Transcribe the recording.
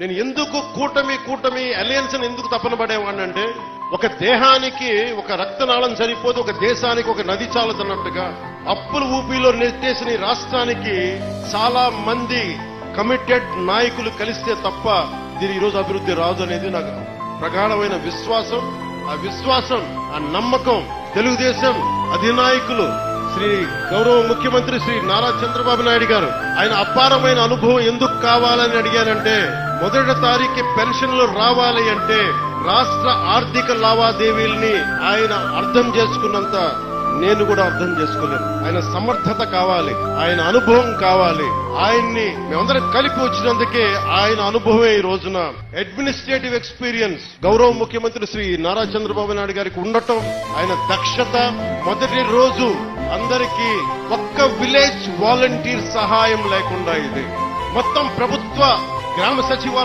నేను ఎందుకు కూటమి కూటమి అలయన్స్ ఎందుకు తపన పడేవాడినంటే ఒక దేహానికి ఒక రక్తనాళం సరిపోతే ఒక దేశానికి ఒక నది చాలదన్నట్టుగా అప్పుల ఊపిలో నెట్టేసిన రాష్ట్రానికి చాలా మంది కమిటెడ్ నాయకులు కలిస్తే తప్ప దీని ఈ రోజు అభివృద్ధి రాదు అనేది నాకు ప్రగాఢమైన విశ్వాసం. ఆ విశ్వాసం ఆ నమ్మకం తెలుగుదేశం అధినాయకులు శ్రీ గౌరవ ముఖ్యమంత్రి శ్రీ నారా చంద్రబాబు నాయుడు గారు. ఆయన అపారమైన అనుభవం ఎందుకు కావాలని అడిగానంటే మొదటి తారీఖు పెన్షన్లు రావాలి అంటే రాష్ట్ర ఆర్థిక లావాదేవీల్ని ఆయన అర్థం చేసుకున్నంత నేను కూడా అర్థం చేసుకోలేను. ఆయన సమర్థత కావాలి ఆయన అనుభవం కావాలి. ఆయన్ని మేమందరం కలిపి వచ్చినందుకే ఆయన అనుభవమే ఈ రోజున. అడ్మినిస్ట్రేటివ్ ఎక్స్పీరియన్స్ గౌరవ ముఖ్యమంత్రి శ్రీ నారా చంద్రబాబు నాయుడు గారికి ఉండటం ఆయన దక్షత. మొదటి రోజు అందరికీ ఒక్క విలేజ్ వాలంటీర్ సహాయం లేకుండా ఇది. మొత్తం ప్రభుత్వ I'm Gramma Sachiwala.